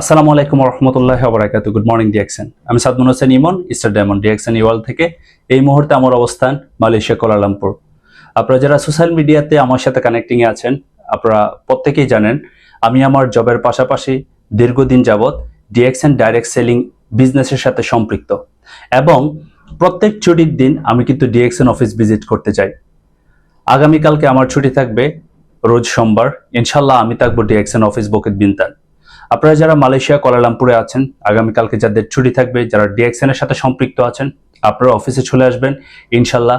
আসসালামু আলাইকুম রহমতুল্লাহ বরাকাতু good morning DXN আমি Sadmun Hossain Emon star diamond DXN ইওয়াল থেকে। এই মুহূর্তে আমার অবস্থান মালয়েশিয়া কোলালামপুর আপনারা যারা সোশ্যাল মিডিয়াতে আমার সাথে কানেক্টিংয়ে আছেন, আপনারা প্রত্যেকেই জানেন, আমি আমার জবের পাশাপাশি দীর্ঘদিন যাবৎ ডিএক্সএন ডাইরেক্ট সেলিং বিজনেসের সাথে সম্পৃক্ত। এবং প্রত্যেক ছুটির দিন আমি কিন্তু ডিএক্সএন অফিস ভিজিট করতে চাই আগামীকালকে আমার ছুটি থাকবে রোজ সোমবার। ইনশাল্লাহ আমি থাকব ডিএক্সএন অফিস বকেট বিনতান। আপনারা যারা মালয়েশিয়া, কোয়ালালামপুরে আছেন, আগামীকালকে যাদের ছুটি থাকবে, যারা ডিএক্সএন এর সাথে সম্পৃক্ত আছেন, আপনারা অফিসে চলে আসবেন। ইনশাল্লাহ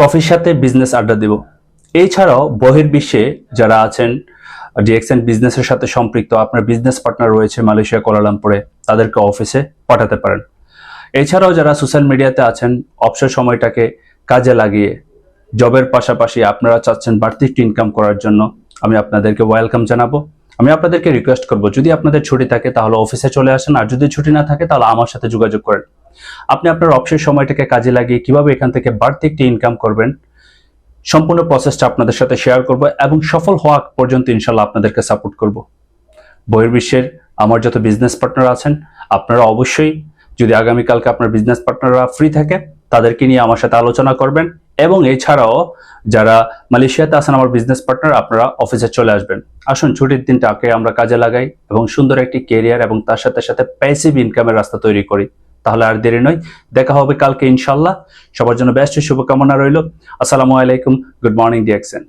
কফির সাথে বিজনেস আড্ডা দেব। এছাড়াও বহির্বিশ্বে যারা আছেন, ডিএক্সএন বিজনেসের সাথে সম্পৃক্ত, আপনার বিজনেস পার্টনার রয়েছে মালয়েশিয়া, কোয়ালালামপুরে, তাদেরকে অফিসে পাঠাতে পারেন। এছাড়াও যারা সোশ্যাল মিডিয়াতে আছেন, অবসর সময়টাকে কাজে লাগিয়ে, জবের পাশাপাশি আপনারা চাচ্ছেন বাড়তি ইনকাম করার জন্য, আমি আপনাদেরকে ওয়েলকাম জানাব। আমি আপনাদেরকে রিকোয়েস্ট করব, যদি আপনাদের ছুটি থাকে তাহলে অফিসে চলে আসেন, আর যদি ছুটি না থাকে তাহলে আমার সাথে যোগাযোগ করেন। আপনি আপনার অবসর সময়টাকে কাজে লাগিয়ে কীভাবে এখান থেকে বাড়তি একটি ইনকাম করবেন, সম্পূর্ণ প্রসেসটা আপনাদের সাথে শেয়ার করব এবং সফল হওয়া পর্যন্ত ইনশাল্লাহ আপনাদেরকে সাপোর্ট করব। বহির্বিশ্বের আমার যত বিজনেস পার্টনার আছেন, আপনারা অবশ্যই যদি আগামীকালকে আপনার বিজনেস পার্টনাররা ফ্রি থাকে, তাদেরকে নিয়ে আমার সাথে আলোচনা করবেন। এবং এছাড়াও যারা মালয়েশিয়াতে আছেন, আমার বিজনেস পার্টনার আপনারা অফিসে চলে আসবেন। আসুন, ছুটির দিনটাকে আমরা কাজে লাগাই এবং সুন্দর একটি কেরিয়ার এবং তার সাথে সাথে প্যাসিভ ইনকামের রাস্তা তৈরি করি। তাহলে আর দেরি নয়। দেখা হবে কালকে ইনশাল্লাহ সবার জন্য ব্যস্ত শুভকামনা রইল। আসসালামু আলাইকুম। Good morning ডিএক্সেন